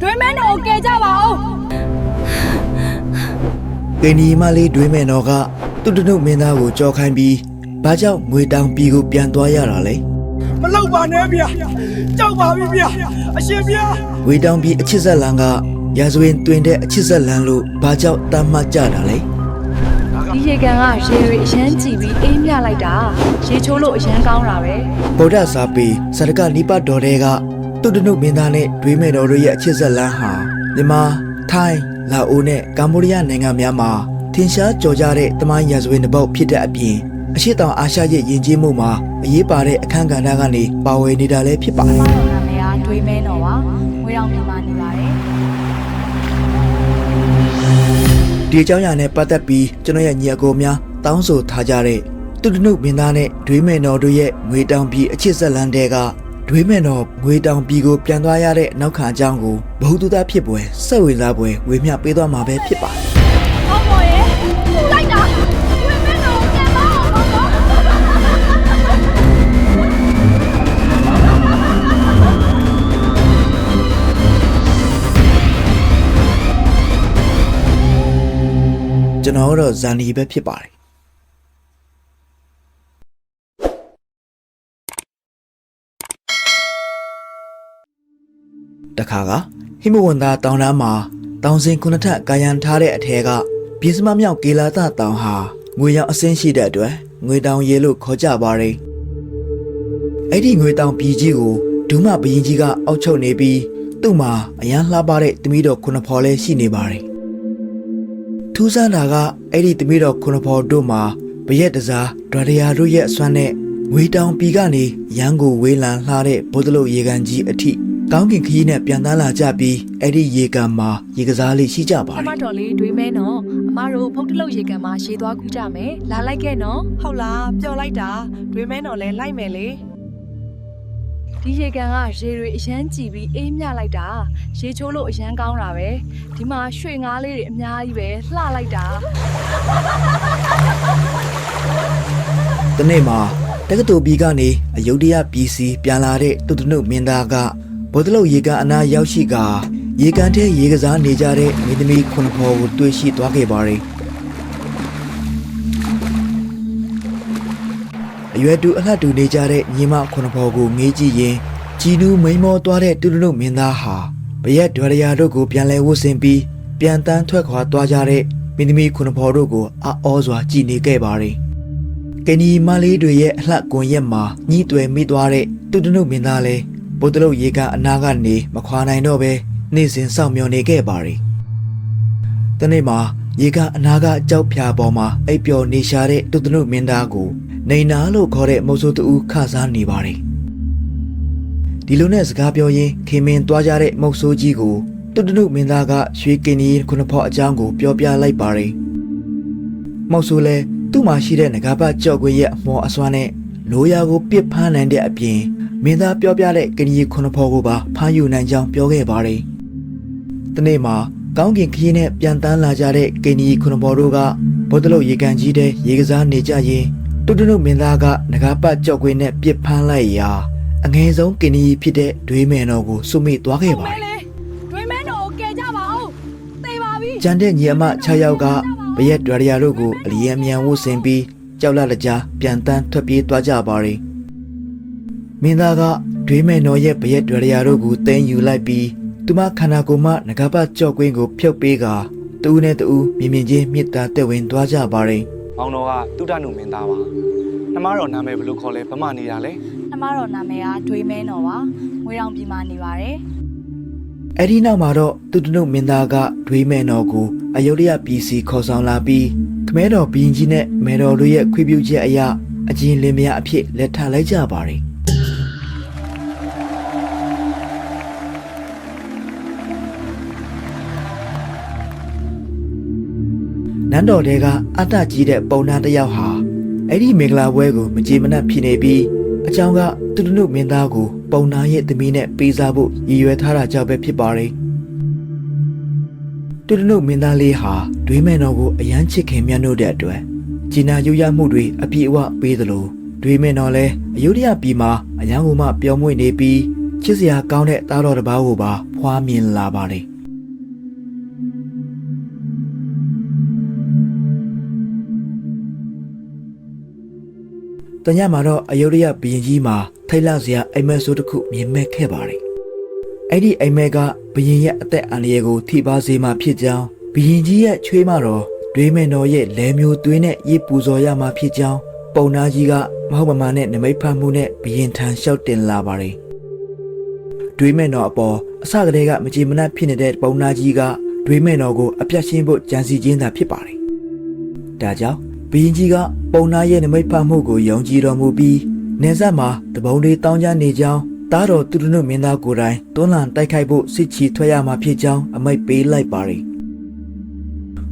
ဒွေမဲတော်ကိုကယ်ကြပါဦးကင်ဒီမလေးတွေးမဲ့တော့ကသူတနုမင်းသားကိုကြော်ခိုင်းပြီးဘာကြောင့်ငွေတောင်ပြည်ကိုပြန်သွားရတာလဲမလောက်ပါနဲ့ဗျာကြောက်ပါပြီဗျာအရှင်ဗျာငွေတောင်ပြည်အချစ်ဆက်လန်ကရာဇဝင်တွင်တဲ့အချစ်ဆက်လန်လို့ဘာကြောင့်တတ်မှတ်ကြတာလဲဒီရေကန်ကရေတွေအရန်ကြည့်ပြီးအေးမြလိုက်တာရေချိုးလို့အရန်ကောင်းတာပဲဗုဒ္ဓစာပေစရကနိပတ်တော်တွေက သူတနုမင်းသားနဲ့တွေးမဲ့တော်တို့ရဲ့အချစ်ဆက်လန်ဟာမြန်မာထိုင်းလာအိုနဲ့ကမ္ဘောဒီးယားနိုင်ငံများမှာထင်ရှားကျော်ကြတဲ့တမိုင်းရာဇဝင်တစ်ပုဒ်ဖြစ်တဲ့အပြင်အရှိတောင်အာရှရဲ့ယဉ်ကျေးမှုမှာအရေးပါတဲ့အခန်းကဏ္ဍကနေပါဝင်နေတာလည်းဖြစ်ပါတယ်မတော်နာမည်ကဒွေမဲတော်ပါငွေတော်မြန်မာနေပါတယ်ဒီအကြောင်းအရာနဲ့ပတ်သက်ပြီးကျွန်တော်ရဲ့ညီအကိုများတောင်းဆိုထားကြတဲ့သူတနုမင်းသားနဲ့ဒွေးမဲ့တော်တို့ရဲ့ငွေတောင်ပြည်အချစ်ဆက်လန်းတဲ့က ဒွေးမဲ့တော်ငွေတောင်ပြည်ကိုပြန်သွားရတဲ့နောက်ခံအကြောင်းကိုဘ ഹു တုတဖြစ်ပွဲစိတ်ဝင်စားပွဲဝေမျှပေးသွားမှာပဲဖြစ်ပါတယ်။အောက်ပေါ်ရဲ့ပူလိုက်တာဒွေမဲတော်ကိုကယ်ပါအောင်ပေါ့နော်ကျွန်တော်ကတော့ဇန်နီပဲဖြစ်ပါတယ် တခါကဟိမဝန္တာတောင်တန်းမှာတောင်စင်ခုနှစ်ထပ်ကာယံထားတဲ့အထက်ကပြေစမမြောက်ကေလာတတောင်ဟာငွေရောင်အစင်းရှိတဲ့အတွက်ငွေတောင်ရေလို့ခေါ်ကြပါတယ်အဲ့ဒီငွေတောင်ပြည်ကြီးကိုဒုမဘရင်ကြီးကအောက်ချုပ်နေပြီးသူ့မှာအရန်လှပတဲ့တမီးတော်ခုနှစ်ဖော်လေးရှိနေပါတယ်ထူးဆန်းတာကအဲ့ဒီသမီးတော်ခုနှစ်ဖော်တို့မှာဗရက်တစားဒရယာတို့ရဲ့အစွမ်းနဲ့ငွေတောင်ပြည်ကနေရန်ကိုဝေးလံလှတဲ့ဘုဒ္ဓလုတ်ရေကန်ကြီးအထိ ကောင်းကင်ခရီးနဲ့ပြန်သားလာကြပြီးအဲ့ဒီရေကန်မှာရေကစားလေးရှိကြပါ။အတမယ်တော်လေးဒွေမဲနော်အမတို့ဖုတ်တလုတ်ရေကန်မှာရှေးသွားကူးကြမယ်။လာလိုက်ခဲ့နော်ဟုတ်လားပျော်လိုက်တာတွေးမဲတော်လဲလိုက်မယ်လေ။ဒီရေကန်ကရေတွေအရန်ကြည့်ပြီးအေးမြလိုက်တာရေချိုးလို့အရန်ကောင်းတာပဲ။ဒီမှာရွှေငါးလေးတွေအများကြီးပဲလှလိုက်တာတနေ့မှာတက္ကသိုလ်ပြည်ကနေအယုဒ္ဓယပြည်စီပြန်လာတဲ့တုတ္တနုမင်းသားက ဘုဒ္ဓလုတ်ရေကန်အနာရောက်ရှိကရေကန်ထဲရေကစားနေကြတဲ့မိသမီးခုနှစ်ဖော်ကိုတွေ့ရှိသွားခဲ့ပါတယ်အရွယ်တူအလှတူနေကြတဲ့ညီမခုနှစ်ဖော်ကိုငေးကြည့်ရင်ကြည်နူးမိန်မောသွားတဲ့တုတ္တနုမင်းသားဟာဘရက်ဒွရယာတို့ကိုပြန်လဲဝတ်ဆင်ပြီးပြန်တန်းထွက်ခွာသွားကြတဲ့မိသမီးခုနှစ်ဖော်တို့ကိုအော်စွာကြည်နေခဲ့ပါတယ်ကင်နီမလေးတွေရဲ့အလှကွန်ရက်မှာညှိတွယ်မိသွားတဲ့တူတနုမင်းသားလဲ ဘုဒ္ဓလုတ်ရေကအနာကနေမခွာနိုင်တော့ပဲနေ့စဉ်စောင့်မျှော်နေခဲ့ပါရီတနေ့မှာရေကအနာကအကြောက်ဖြာပေါ်မှာအိပ်ပျော်နေရှာတဲ့တူတနုမင်းသားကိုနေနာလို့ခေါ်တဲ့မုတ်ဆိုးတူခစားနေပါရီဒီလိုနဲ့စကားပြောရင်းခင်မင်သွားကြတဲ့မုတ်ဆိုးကြီးကိုတူတနုမင်းသားကရွှေကင်နီခုနှစ်ဖော့အကြောင်းကိုပြောပြလိုက်ပါရီမောက်ဆိုလဲသူ့မှာရှိတဲ့ငကားပတ်ကြော့ခွေရဲ့အမော်အစွမ်းနဲ့လိုရာကိုပစ်ဖမ်းနိုင်တဲ့အပြင် မင်းသားပြောပြတဲ့ကင်ကြီးခုနှစ်ဖော်ကိုပါဖမ်းယူနိုင်ကြောင်းပြောခဲ့ပါတယ်။ဒီနေ့မှာကောင်းကင်ခရီးနဲ့ပြန်တန်းလာကြတဲ့ကင်ကြီးခုနှစ်ဖော်တို့ကဘုဒ္ဓလုတ်ရေကန်ကြီးတဲ့ရေကစားနေကြရင်တုတ်တနုမင်းသားကငကားပတ်ကြော့ခွေနဲ့ပစ်ဖမ်းလိုက်ရာအငယ်ဆုံးကင်ကြီးဖြစ်တဲ့ဒွေးမယ်တော်ကိုစုမိသွားခဲ့။ပါတယ်လေဒွေမဲတော်ကိုကယ်ကြပါဦး။သေပါပြီ။ကြံတဲ့ညီအမ6ယောက်ကဘရက်ဒွရယာတို့ကိုအလီယံမြန်ဝှဆင်ပြီးကြောက်လန့်ကြားပြန်တန်းထွက်ပြေးသွားကြပါရီ။ မင်းသားကဒွေးမဲ့တော်ရဲ့ဘရက်ဒွရယာတို့ကိုတင်းယူလိုက်ပြီးသူမခန္ဓာကိုယ်မှငကားပတ်ကြော့ကွင်းကိုဖြုတ်ပေးကာတူးနဲ့တူးမြင်မြင်ချင်းမြစ်တာတက်ဝင်သွားကြပါရီမောင်တော်ကတုဒ္ဒနုမင်းသားပါနှမတော်နာမည်ဘယ်လိုခေါ်လဲဗမာနေတာလဲ။အမတော်နာမည်ကဒွေမဲတော်ပါ။ငွေတော်ပြည်မှာနေပါတယ်။အဲ့ဒီနောက်မှာတော့သူတနုမင်းသားကဒွေးမဲ့တော်ကိုအယုဒ္ဓယပြည်စီခေါ်ဆောင်လာပြီးခမဲတော်ဘီရင်ကြီးနဲ့မဲတော်တို့ရဲ့ခွေးပြုချက်အရာအကျဉ်လင်မယားအဖြစ်လက်ထပ်လိုက်ကြပါရီ နန်းတော်တဲကအတ္တကြီးတဲ့ပုံနာတစ်ယောက်ဟာအဲ့ဒီမင်္ဂလာပွဲကိုမကြေမနက်ဖြစ်နေပြီးအကြောင်းကတူတူနုမင်းသားကို ပုံနာရဲ့သမီးနဲ့ပေးစားဖို့ရည်ရွယ်ထားတာကြောင့်ပဲဖြစ်ပါတယ်တူတူနုမင်းသားလေးဟာဒွေးမဲ့တော်ကိုအယမ်းချစ်ခင်မြတ်လို့တဲ့အတွက်ဂျီနာယူရမှုတွေအပြည့်အဝပေးသလိုဒွေးမဲ့တော်လည်းအယုဒ္ဓယပြည်မှာအယံကိုမှပျော်မွေ့နေပြီးချစ်စရာကောင်းတဲ့သားတော်တစ်ပါးကိုပါဖွားမြင်လာပါတယ် တညမှာတော့အယုဒ္ဓယဘုရင်ကြီးမှာထိတ်လန့်စရာအိမ်မက်ဆိုးတစ်ခုမြင်မဲ့ခဲ့ပါတယ်အဲ့ဒီအိမ်မက်ကဘုရင်ရဲ့အသက်အန္တရာယ်ကိုထိပါစေမှဖြစ်ကြောင်းဘုရင်ကြီးရဲ့ချွေးမတော်တွေးမယ်တော်ရဲ့လဲမျိုးသွင်းတဲ့ရေပူဇော်ရမှဖြစ်ကြောင်းပုံနာကြီးကမဟုတ်မမှန်နဲ့နမိတ်ဖတ်မှုနဲ့ဘုရင်ထံလျှောက်တင်လာပါတယ်တွေးမယ်တော်အပေါ်အစကတည်းကမကြည်မနှက်ဖြစ်နေတဲ့ပုံနာကြီးကတွေးမယ်တော်ကိုအပြတ်ရှင်းဖို့ကြံစီခြင်းသာဖြစ်ပါတယ်ဒါကြောင့် ဘုရင်ကြီးကပုံနာရဲ့နမိတ်ဖတ်မှုကိုယုံကြည်တော်မူပြီးနေဆက်မှာတပုံလေးတောင်းကြနေကြောင်းတားတော်သူတို့မင်းသားကိုယ်တိုင်တွန်းလှန်တိုက်ခိုက်ဖို့စစ်ချီထွက်ရမှာဖြစ်ကြောင်းအမိတ်ပေးလိုက်ပါတယ်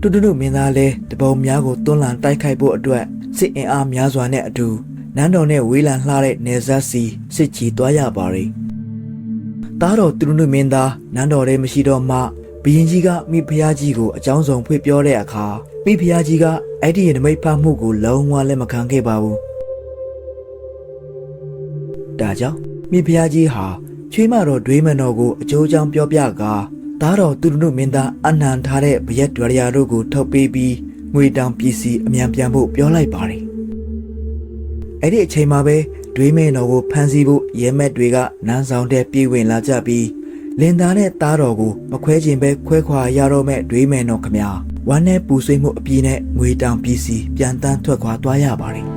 တူတူတို့မင်းသားလည်းတပုံများကိုတွန်းလှန်တိုက်ခိုက်ဖို့အတွက်စစ်အင်အားများစွာနဲ့အတူနန်းတော်နဲ့ဝေးလံလှတဲ့နေဆက်စီစစ်ချီသွားရပါတယ်။တားတော်သူတို့မင်းသားနန်းတော်ထဲမရှိတော့မှ ဘီရင်ကြီးကမိဖုရားကြီးကိုအကြောင်းဆောင်ဖွေပြောတဲ့အခါမိဖုရားကြီးကအဲ့ဒီနမိတ်ဖတ်မှုကိုလုံးဝလက်မခံခဲ့ပါဘူး။ဒါကြောင့်မိဖုရားကြီးဟာချွေးမတော်ဒွေးမန်တော်ကိုအကျိုးအကြောင်းပြောပြကာသားတော်သူတို့မင်းသားအနှံထားတဲ့ဗရက်ဒွရယာတို့ကိုထုတ်ပေးပြီးငွေတောင်ပစ္စည်းအမြန်ပြန်ဖို့ပြောလိုက်ပါတယ်။အဲ့ဒီအချိန်မှာပဲဒွေးမင်းတော်ကိုဖမ်းဆီးဖို့ရဲမက်တွေကနန်းဆောင်တဲ့ပြေးဝင်လာကြပြီး လင်သားနဲ့သားတော်ကိုမခွဲခြင်းပဲခွဲခွာရတော့မဲ့ဒွေးမင်းတော်ခမညာဝမ်းနဲ့ပူဆွေးမှုအပြည့်နဲ့ငွေတောင်ပစ္စည်းပြန်တန်းထွက်ခွာသွားရပါတယ်။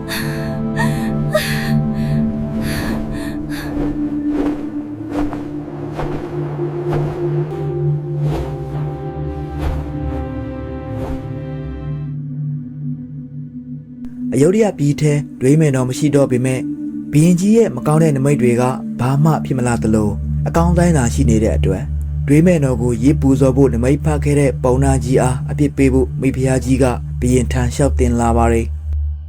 အယုဒ္ဓယပြည်ထဲဒွေးမယ်တော်မရှိတော့ပေမဲ့ဘီရင်ကြီးရဲ့မကောင်းတဲ့နမိတ်တွေကဘာမှဖြစ်မလာသလို အကောင်းတိုင်းသာရှိနေတဲ့အတွက်ဒွေးမယ်တော်ကိုရေပူဇော်ဖို့နမိတ်ဖတ်ခဲ့တဲ့ပုံနာကြီးအားအပြစ်ပေးဖို့မိဖုရားကြီးကဘီရင်ထံလျှောက်တင်လာပါတယ်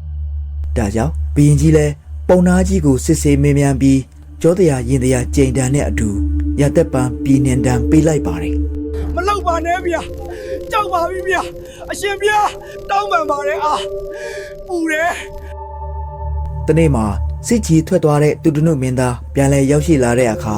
။ဒါကြောင့်ဘီရင်ကြီးလည်းပုံနာကြီးကိုစစ်ဆေးမေးမြန်းပြီးကြောတရားရင်တရားကြိမ်တန်နဲ့အတူရသက်ပံပြည်နှင်တန်ပေးလိုက်ပါတယ်မလောက်ပါနဲ့ဗျာကြောက်ပါပြီဗျာအရှင်ဗျာတောင်းပန်ပါတယ်အာပူတယ်တနေ့မှာစစ်ကြီးထွက်သွားတဲ့တူတနုမင်းသားပြန်လည်ရောက်ရှိလာတဲ့အခါ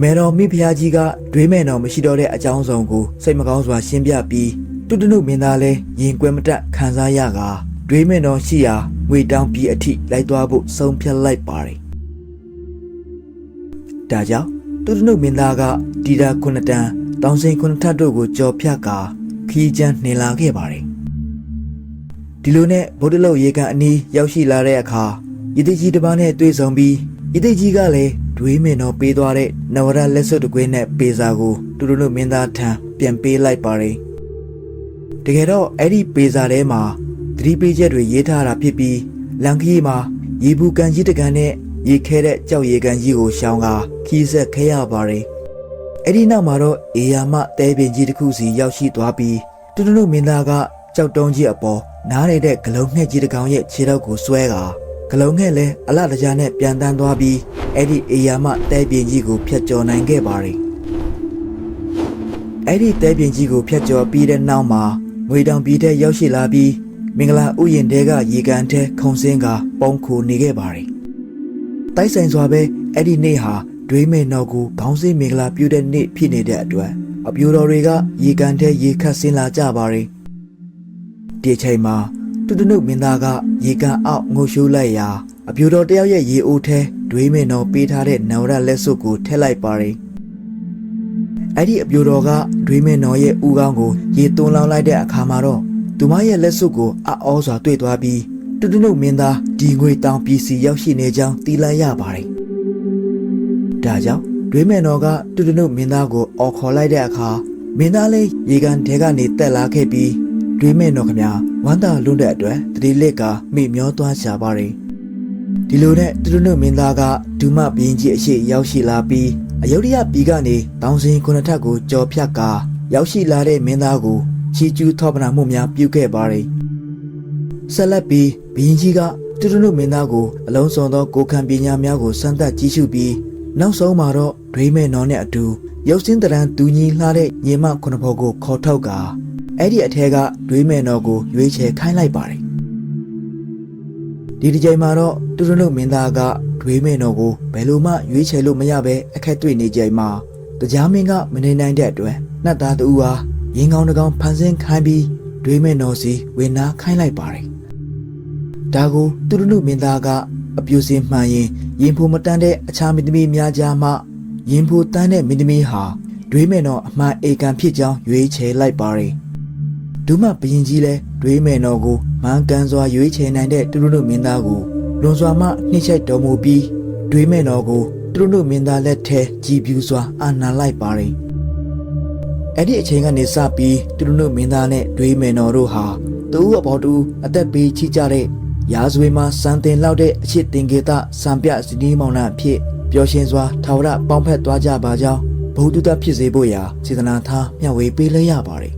မေတော်မိဖုရားကြီးကဒွေးမဲ့တော်မရှိတော့တဲ့အကြောင်းစုံကိုစိတ်မကောင်းစွာရှင်းပြပြီးတူတနုမင်းသားလည်းရင်ကွယ်မတက်ခံစားရကာဒွေးမဲ့တော်ရှိရာငွေတောင်းပြီးအထိလိုက်သွားဖို့ဆုံးဖြတ်လိုက်ပါတယ်။ဒါကြောင့်တူတနုမင်းသားကဒီတာခုနှစ်တန်းတောင်စင်ခုနှစ်ထပ်တို့ကိုကြော်ဖြတ်ကာခီးချမ်းနှင်လာခဲ့ပါတယ်။ဒီလိုနဲ့ဗုဒ္ဓလုတ်ရေကန်အနီးရောက်ရှိလာတဲ့အခါယတိကြီးတစ်ပါးနဲ့တွေ့ဆုံပြီးယတိကြီးကလည်း ဒွေးမင်တော်ပေးသွားတဲ့နဝရလက်စွပ်တကွင်းနဲ့ပေစာကိုတူတူတို့မင်းသားထံပြန်ပေးလိုက်ပါတယ်တကယ်တော့အဲ့ဒီပေစာထဲမှာသတိပေးချက်တွေရေးထားတာဖြစ်ပြီးလန်ခီမှာရေဘူးကန်ကြီးတကန်နဲ့ရေခဲတဲ့ကြောက်ရေကန်ကြီးကိုရှောင်းကာခီးဆက်ခဲရပါတယ်အဲ့ဒီနောက်မှာတော့အေယာမတဲပင်ကြီးတစ်ခုစီရောက်ရှိသွားပြီးတူတူတို့မင်းသားကကြောက်တုံးကြီးအပေါ်နားရတဲ့ဂလုံးငှက်ကြီးတစ်ကောင်ရဲ့ခြေထောက်ကိုဆွဲကာ ဂလုံးငှက်လည်းအလတကြားနဲ့ပြန်တန်းသွားပြီးအဲ့ဒီအေယာမတဲပြင်ကြီးကိုဖျက်ကျော်နိုင်ခဲ့ပါတယ်။အဲ့ဒီတဲပြင်ကြီးကိုဖျက်ကျော်ပြီးတဲ့နောက်မှာငွေတောင်ပြည်ထဲရောက်ရှိလာပြီးမင်္ဂလာဥယျာဉ်တဲကရေကန်ထဲခုံစင်းကပုံခိုနေခဲ့ပါတယ်။တိုက်ဆိုင်စွာပဲအဲ့ဒီနေ့ဟာဒွေးမေနော်ကိုခေါင်းစင်းမင်္ဂလာပြုတဲ့နေ့ဖြစ်နေတဲ့အတွက်အပြိုတော်တွေကရေကန်ထဲရေခတ်ဆင်းလာကြပါတယ်။ဒီအချိန်မှာ တူတူနုမင်းသားကရေကန်အောက်ငိုရှိုးလိုက်ရာအပြူတော်တယောက်ရဲ့ရေအိုးထဲဒွေးမင်းတော်ပေးထားတဲ့နဝရလက်စွပ်ကိုထည့်လိုက်ပါတယ်။အဲ့ဒီအပြူတော်ကဒွေးမင်းတော်ရဲ့ဥကောင်းကိုရေသွန်းလောင်းလိုက်တဲ့အခါမှာတော့သူမရဲ့လက်စွပ်ကိုအအောစွာတွေ့သွားပြီးတူတူနုမင်းသားဒီငွေတောင်ပြည်စီရောက်ရှိနေကြောင်းသိလိုက်ရပါတယ်။ဒါကြောင့်ဒွေးမင်းတော်ကတူတူနုမင်းသားကိုအော်ခေါ်လိုက်တဲ့အခါမင်းသားလေးရေကန်ထဲကနေတက်လာခဲ့ပြီး တွေးမဲ့တော့ခမဝမ်းသာလွန်းတဲ့အတွက်တတိလက်ကမိမျောသွားရှာပါတယ်ဒီလိုနဲ့သူတို့တို့မင်းသားကဒူမဘင်းကြီးအရှိရောက်ရှိလာပြီးအယုဒ္ဓယပြည်ကနေတောင်စင်ခုနှစ်ထပ်ကိုကြော်ဖြတ်ကာရောက်ရှိလာတဲ့မင်းသားကိုချီကျူးထောပနာမှုများပြုခဲ့ပါတယ်ဆက်လက်ပြီးဘင်းကြီးကသူတို့တို့မင်းသားကိုအလုံးစုံသောကိုခံပညာများကိုစမ်းသပ်ကြည့်ရှုပြီးနောက်ဆုံးမှာတော့ဒွေးမဲ့နော်နဲ့အတူရုပ်စင်းတရံဒူညီလှတဲ့ညီမခုနှစ်ဖော်ကိုခေါ်ထုတ်ကာ အဲ့ဒီအထက်ကဒွေးမယ်တော်ကိုရွေးချယ်ခိုင်းလိုက်ပါတယ်ဒီဒီချိန်မှာတော့တူတူတို့မင်းသားကဒွတွေးမဲ့တော်ကိုဘယ်လိုမှရွေးချယ်လို့မရဘဲအခက်တွေ့နေကြမှာတရားမင်းကမနေနိုင်တဲ့အတွက်နှက်သားတူဟာရင်ကောင်းတစ်ကောင်ဖန်ဆင်းခိုင်းပြီးတွေးမဲ့တော်စီဝင်နာခိုင်းလိုက်ပါတယ်ဒါကိုသူတို့လူမင်းသားကအပြူစင်မှန်ရင်ရင်ဖို့မတန်းတဲ့အခြားမင်းသမီးများကြားမှရင်ဖို့တန်းတဲ့မင်းသမီးဟာတွေးမဲ့တော်အမှန်အေကန်ဖြစ်ကြောင်းရွေးချယ်လိုက်ပါတယ် ဒုမဘရင်ကြီးလဲတွေးမဲ့တော်ကိုမန်ကန်စွာရွေးချယ်နိုင်တဲ့သူတို့လူမင်းသားကိုလွန်စွာမှနှိမ့်ချက်တော်မူပြီးတွေးမဲ့တော်ကိုသူတို့လူမင်းသားလက်ထဲကြည်ပြူစွာအာဏာလိုက်ပါတယ်အဲ့ဒီအချိန်ကနေစပြီးသူတို့လူမင်းသားနဲ့တွေးမဲ့တော်တို့ဟာသူ့အပေါ်တူအသက်ပေးချိကြတဲ့ရာဇဝေမှာစံတင်လောက်တဲ့အချစ်တင်ကေတစံပြစနီးမောင်နှံအဖြစ်ပျော်ရွှင်စွာထာဝရပေါင်းဖက်သွားကြပါကြောင်းဘုဒ္ဓတဖြစ်စေဖို့ရာစေတနာထားမျှဝေပေးလိုက်ရပါတယ်